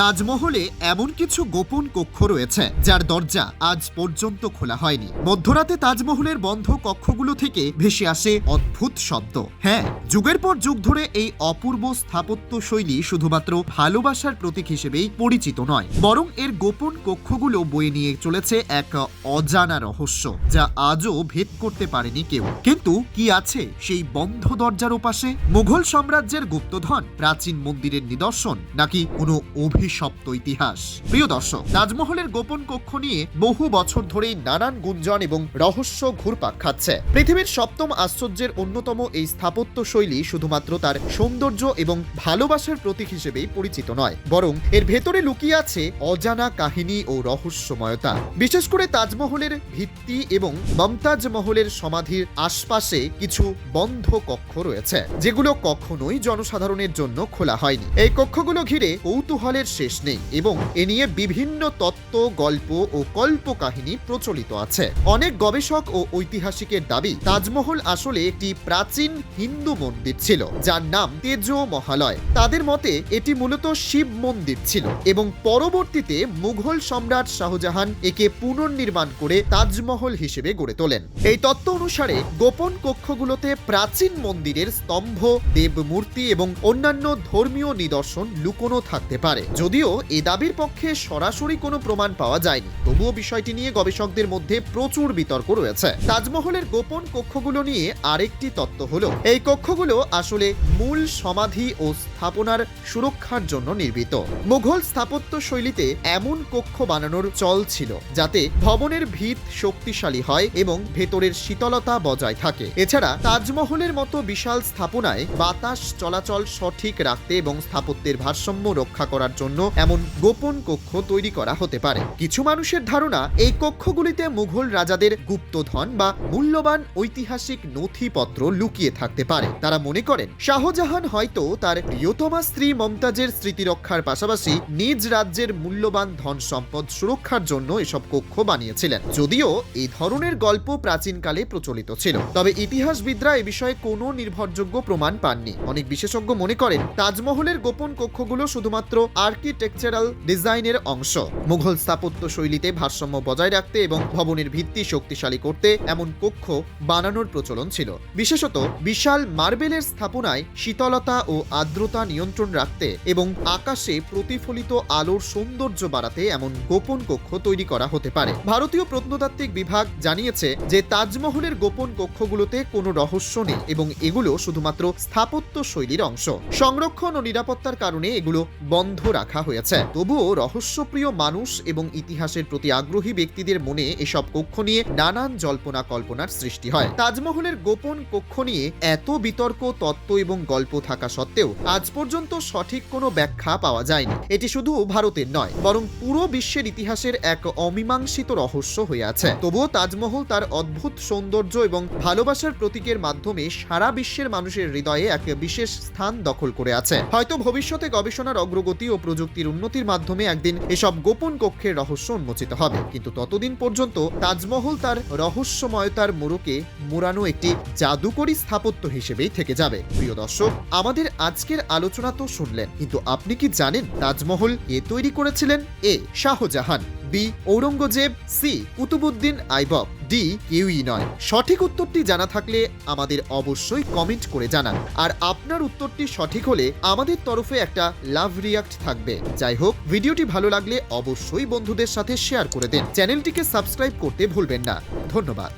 তাজমহলে এমন কিছু গোপন কক্ষ রয়েছে, যার দরজা আজ পর্যন্ত খোলা হয়নি। মধ্যরাতে তাজমহলের বন্ধ কক্ষগুলো থেকে ভেসে আসে অদ্ভুত শব্দ। হ্যাঁ যুগের পর যুগ ধরে এই অপূর্ব স্থাপত্য শৈলী শুধুমাত্র ভালোবাসার প্রতীক হিসেবেই পরিচিত নয়, বরং এর গোপন কক্ষগুলো বয়ে নিয়ে চলেছে এক অজানা রহস্য, যা আজও ভেদ করতে পারেনি কেউ। কিন্তু কি আছে সেই বন্ধ দরজার ওপাশে? মুঘল সাম্রাজ্যের গুপ্তধন, প্রাচীন মন্দিরের নিদর্শন, নাকি কোনো অভিশপ্ত ইতিহাস। প্রিয় দর্শক, তাজমহলের গোপন কক্ষ নিয়ে বহু বছর ধরেই নানান গুঞ্জন এবং রহস্য ঘুরপাক খাচ্ছে। পৃথিবীর সপ্তম আশ্চর্যের অন্যতম এই স্থাপত্য শৈলী শুধুমাত্র তার সৌন্দর্য এবং ভালোবাসার প্রতীক হিসেবেই পরিচিত নয়, বরং এর ভেতরে লুকিয়ে আছে অজানা কাহিনী ও রহস্যময়তা। বিশেষ করে তাজমহলের ভিত্তি এবং মমতাজ মহলের সমাধির আশপাশে কিছু বন্ধ কক্ষ রয়েছে, যেগুলো কখনোই জনসাধারণের জন্য খোলা হয়নি। এই কক্ষগুলো ঘিরে কৌতূহলের শেষ নেই এবং এ নিয়ে বিভিন্ন তত্ত্ব, গল্প ও কল্প কাহিনী প্রচলিত আছে। অনেক গবেষক ও ঐতিহাসিকের দাবি, তাজমহল আসলে একটি প্রাচীন হিন্দু মন্দির ছিল, যার নাম তেজ মহালয়। তাদের মতে, এটি মূলত শিব মন্দির ছিল এবং পরবর্তীতে মুঘল সম্রাট শাহজাহান একে পুনর্নির্মাণ করে তাজমহল হিসেবে গড়ে তোলেন। এই তত্ত্ব অনুসারে, গোপন কক্ষগুলোতে প্রাচীন মন্দিরের স্তম্ভ, দেবমূর্তি এবং অন্যান্য ধর্মীয় নিদর্শন লুকোনো থাকতে পারে। যদিও এ দাবির পক্ষে সরাসরি কোনো প্রমাণ পাওয়া যায়নি। তবুও বিষয়টি নিয়ে গবেষকদের মধ্যে প্রচুর বিতর্ক রয়েছে। তাজমহলের গোপন কক্ষগুলো নিয়ে আরেকটি তত্ত্ব হলো, এই কক্ষগুলো আসলে মূল সমাধি ও স্থাপনার সুরক্ষার জন্য নির্মিত। মুঘল স্থাপত্য শৈলীতে এমন কক্ষ বানানোর চল ছিল, যাতে ভবনের ভিত শক্তিশালী হয় এবং ভেতরের শীতলতা বজায় থাকে। এছাড়া তাজমহলের মতো বিশাল স্থাপনায় বাতাস চলাচল সঠিক রাখতে এবং স্থাপত্যের ভারসাম্য রক্ষা করার জন্য এমন গোপন কক্ষ তৈরি করা হতে পারে। কিছু মানুষের ধারণা, এই কক্ষগুলিতে মুঘল রাজাদের গুপ্তধন বা মূল্যবান ঐতিহাসিক নথিপত্র লুকিয়ে থাকতে পারে। তারা মনে করেন, শাহজাহান হয়তো তার প্রিয়তমা স্ত্রী মমতাজের স্মৃতি রক্ষার পাশাপাশি নিজ রাজ্যের মূল্যবান ধন সম্পদ সুরক্ষার জন্য এসব কক্ষ বানিয়েছিলেন। যদিও এই ধরনের গল্প প্রাচীনকালে প্রচলিত ছিল। তবে ইতিহাসবিদরা এ বিষয়ে কোনো নির্ভরযোগ্য প্রমাণ পাননি। অনেক বিশেষজ্ঞ মনে করেন, তাজমহলের গোপন কক্ষগুলো শুধুমাত্র আর্কিটেকচারাল ডিজাইনের অংশ। মুঘল স্থাপত্য শৈলীতে ভারসাম্য বজায় রাখতে এবং ভবনের ভিত্তি শক্তিশালী করতে এমন কক্ষ বানানোর প্রচলন ছিল। বিশেষত বিশাল মার্বেলের স্থাপনায় শীতলতা ও আর্দ্রতা নিয়ন্ত্রণ রাখতে এবং আকাশে প্রতিফলিত আলোর সৌন্দর্য বাড়াতে এমন গোপন কক্ষ তৈরি করা হতে পারে। ভারতীয় প্রত্নতাত্ত্বিক বিভাগ জানিয়েছে যে, তাজমহলের গোপন কক্ষগুলোতে কোনো রহস্য নেই এবং এগুলো শুধুমাত্র স্থাপত্য শৈলীর অংশ। সংরক্ষণ ও নিরাপত্তার কারণে এগুলো বন্ধ রাখা হয়েছে। তবুও রহস্যপ্রিয় মানুষ এবং ইতিহাসের প্রতি আগ্রহী ব্যক্তিদের মনে এসব কক্ষ নিয়ে নানান জল্পনা কল্পনার সৃষ্টি হয়। তাজমহলের গোপন কক্ষ নিয়ে এত বিতর্ক, তত্ত্ব এবং গল্প থাকা সত্ত্বেও আজ পর্যন্ত সঠিক কোনো ব্যাখ্যা পাওয়া যায়নি। এটি শুধু ভারতের নয়, বরং পুরো বিশ্বের ইতিহাসের এক অমীমাংসিত রহস্য হয়ে আছে। তবুও তাজমহল তার অদ্ভুত সৌন্দর্য এবং ভালোবাসার প্রতীকের মাধ্যমে সারা বিশ্বের মানুষের হৃদয়ে এক বিশেষ স্থান দখল করে আছে। হয়তো ভবিষ্যতে গবেষণার অগ্রগতি ও প্রযুক্তির উন্নতির মাধ্যমে একদিন এসব গোপন কক্ষের রহস্য উন্মোচিত হবে। কিন্তু ততদিন পর্যন্ত তাজমহল তার রহস্যময়তার মোড়কে মোড়ানো একটি জাদুকরী স্থাপত্য হিসেবেই থেকে যাবে। প্রিয় দর্শক, আমাদের আজকের আলোচনা তো শুনলেন, কিন্তু আপনি কি জানেন তাজমহল কে তৈরি করেছিলেন? A Shah Jahan, B Aurangzeb, C Qutbuddin Aibak. D কেউই নয়। সঠিক উত্তরটি জানা থাকলে আমাদের অবশ্যই কমেন্ট করে জানান। আর আপনার উত্তরটি সঠিক হলে আমাদের তরফে একটা লাভ রিয়াক্ট থাকবে। যাই হোক, ভিডিওটি ভালো লাগলে অবশ্যই বন্ধুদের সাথে শেয়ার করে দেন। চ্যানেলটিকে সাবস্ক্রাইব করতে ভুলবেন না। ধন্যবাদ।